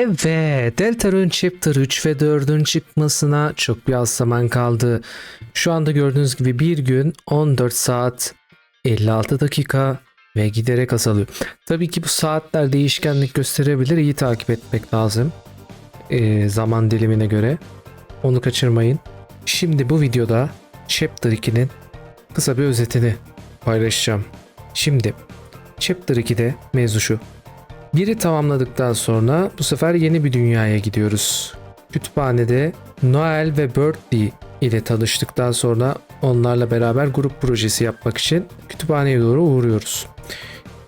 Evet, Deltarune Chapter 3 ve 4'ün çıkmasına çok bir az zaman kaldı. Şu anda gördüğünüz gibi bir gün 14 saat 56 dakika ve giderek azalıyor. Tabii ki bu saatler değişkenlik gösterebilir. İyi takip etmek lazım. Ee, zaman dilimine göre. Onu kaçırmayın. Şimdi bu videoda Chapter 2'nin kısa bir özetini paylaşacağım. Şimdi Chapter 2'de mevzu şu. Biri tamamladıktan sonra bu sefer yeni bir dünyaya gidiyoruz. Kütüphanede Noel ve Bertie ile tanıştıktan sonra onlarla beraber grup projesi yapmak için kütüphaneye doğru uğruyoruz.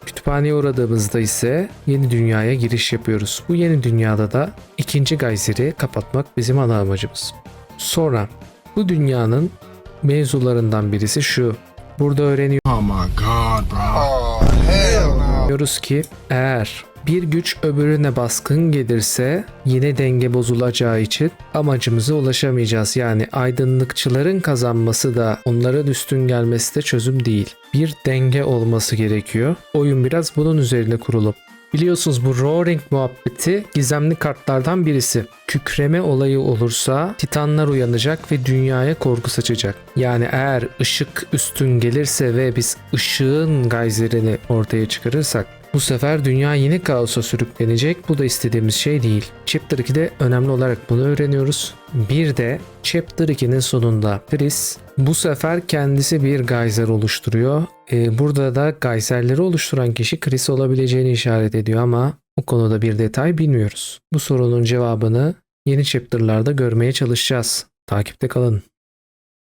Kütüphaneye uğradığımızda ise yeni dünyaya giriş yapıyoruz. Bu yeni dünyada da ikinci Geyser'i kapatmak bizim ana amacımız. Sonra bu dünyanın mevzularından birisi şu. Burada öğreniyoruz Oh my god, bro. Oh, hell no. Diyoruz ki eğer bir güç öbürüne baskın gelirse yine denge bozulacağı için amacımıza ulaşamayacağız. Yani aydınlıkçıların kazanması da onların üstün gelmesi de çözüm değil. Bir denge olması gerekiyor. Oyun biraz bunun üzerine kurulu. Biliyorsunuz bu Roaring muhabbeti gizemli kartlardan birisi. Kükreme olayı olursa titanlar uyanacak ve dünyaya korku saçacak. Yani eğer ışık üstün gelirse ve biz ışığın gayzerini ortaya çıkarırsak bu sefer dünya yine kaosa sürüklenecek. Bu da istediğimiz şey değil. Chapter 2'de önemli olarak bunu öğreniyoruz. Bir de Chapter 2'nin sonunda Chris bu sefer kendisi bir geyser oluşturuyor. Ee, burada da geyserleri oluşturan kişi Chris olabileceğini işaret ediyor ama bu konuda bir detay bilmiyoruz. Bu sorunun cevabını yeni chapter'larda görmeye çalışacağız. Takipte kalın.